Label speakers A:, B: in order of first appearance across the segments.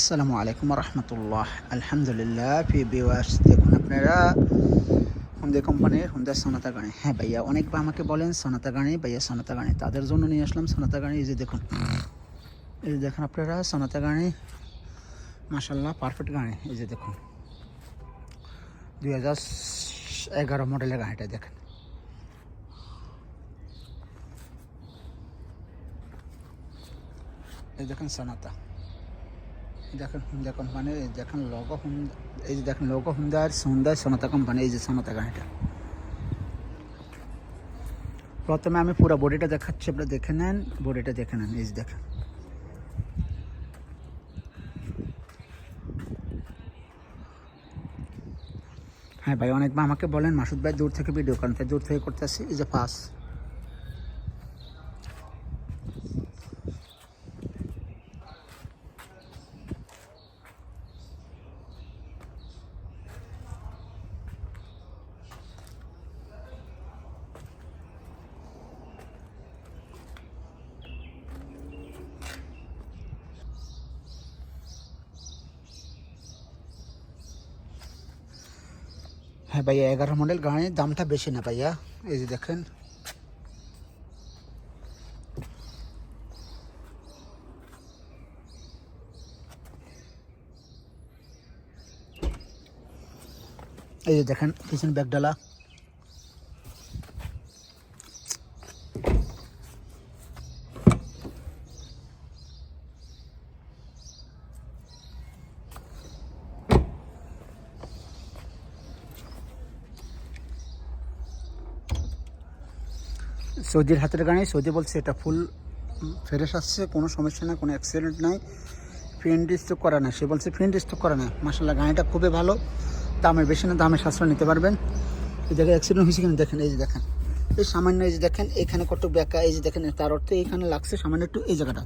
A: আসসালামু আলাইকুম রহমতুল্লাহ। আলহামদুলিল্লাহ পি বিওয়াস দেখুন আপনারা হুন্দে কোম্পানির হুন্দা সোনাতা গাড়ি। হ্যাঁ ভাইয়া অনেকবার আমাকে বলেন সোনাতা গাড়ি, ভাইয়া সোনাতা গাড়ি। তাদের জন্য নিয়ে আসলাম সোনাতা গাড়ি। এই যে দেখুন, এই যে দেখুন আপনারা সোনাতা গাড়ি মাসাল্লাহ পারফেক্ট গাড়ি। এই যে দেখুন, দুই হাজার এগারো মডেলের গাড়িটা দেখেন। এই দেখেন সোনাতা দেখেন হুন্দা কোম্পানি দেখেন লোগো হুন্দা এই যে দেখেন লোগো হুন্দার সুন্দর সোনাতা কোম্পানি, এই যে সোনাতা গাড়িটা। প্রথমে আমি পুরো বডিটা দেখাচ্ছি, আপনারা দেখে নেন বডিটা দেখে নেন, এই যে দেখেন। হ্যাঁ ভাই অনেকবার আমাকে বলেন, মাসুদ ভাই দূর থেকে ভিডিও করেন তাই দূর থেকে করতে আসি এই যে পাস হ্যাঁ ভাইয়া এগারো মডেল গাড়ির দামটা বেশি না ভাইয়া এই যে দেখেন এই যে দেখেন পিছনে ব্যাগ সৌদির হাতের গাড়ি, সৌদি বলছে এটা ফুল ফ্রেশ আসছে, কোনো সমস্যা না কোনো অ্যাক্সিডেন্ট নাই। ফ্রেন্ড স্টক করা না সে বলছে ফ্রেন্ড স্টক করা না মাসাল্লাহ গাড়িটা খুবই ভালো। দামে বেশি না, দামে সাশ্রয় নিতে পারবেন। এই জায়গায় অ্যাক্সিডেন্ট হয়েছে কিনা দেখেন, এই যে দেখেন। এই সামান্য এই যে দেখেন, এখানে কত ব্যাকা এই যে দেখেন, তার অর্থে এখানে লাগছে সামান্য একটু এই জায়গাটা।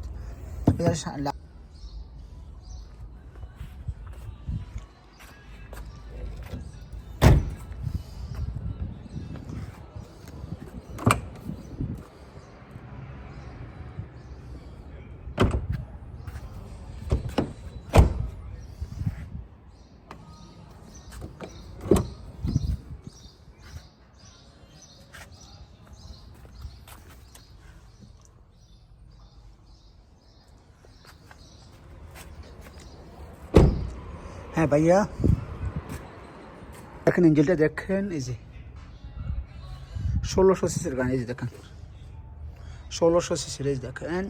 A: হ্যাঁ ভাইয়া। এখন ইঞ্জিনটা দেখেন, এই যে। ষোলোশো সিসির গাড়ি এই যে দেখেন। ষোলোশো সিসির, এই দেখেন।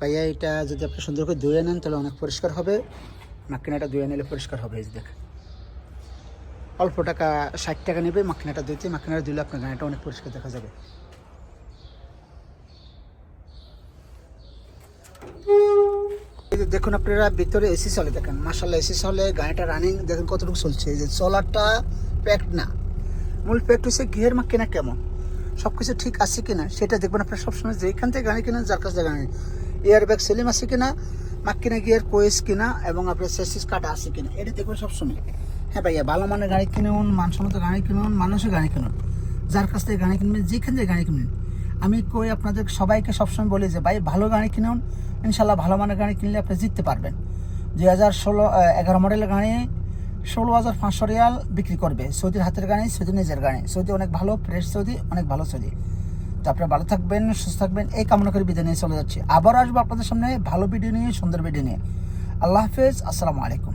A: ভাইয়া, এটা যদি আপনি সুন্দর করে ধুয়ে নেন, তাহলে অনেক পরিষ্কার হবে। মাকিনাটা ধুয়ে নিলে পরিষ্কার হবে, এই দেখেন। অল্প টাকা ষাট টাকা নেবে, মাখিনাটা দিতে, মাখিনাটা দিলে আপনার গাড়িটা অনেক পরিষ্কার দেখা যাবে। দেখুন আপনারা, ভিতরে এসি চলে, দেখেন। মাসাল্লাহ এসি চলে, গাড়িটা রানিং দেখেন কতটুকু চলছে। এই যে সোলারটা প্যাকড না। মূল প্যাকড হচ্ছে গিয়ার মাকিনা কেমন? সব কিছু ঠিক আছে কিনা, সেটা দেখবেন আপনারা সবসময় যেখান থেকে গাড়ি কিনেন, যার কাছে গাড়ি এয়ার ব্যাগ সেলিম আছে কিনা মাকিনা গিয়ার কোয়েস কিনা, এবং আপনার সেসিস কাটা আছে কিনা, এটা দেখবেন সবসময়। হ্যাঁ ভাইয়া, ভালো মানের গাড়ি কিনুন, মানসম্মত গাড়ি কিনুন, মানুষের গাড়ি কিনুন। যার কাছ থেকে গাড়ি কিনবেন, যেখান থেকে গাড়ি কিনুন আমি কই আপনাদের সবাইকে সবসময় বলি যে, ভাই, ভালো গাড়ি কিনুন ইনশাল্লাহ ভালো মানের গাড়ি কিনলে আপনি জিততে পারবেন। দুই হাজার ষোলো এগারো মডেলের গাড়ি, ষোলো হাজার পাঁচশো রিয়াল বিক্রি করবে। সৌদির হাতের গাড়ি, সৌদি নিজের গাড়ি। সৌদি অনেক ভালো, ফ্রেশ সৌদি, অনেক ভালো সৌদি। তো আপনারা ভালো থাকবেন, সুস্থ থাকবেন, এই কামনা করে বিদায় নিয়ে চলে যাচ্ছি। আবার আসব আপনাদের সামনে ভালো ভিডিও নিয়ে, সুন্দর ভিডিও নিয়ে। আল্লাহ হাফেজ, আসসালামু আলাইকুম।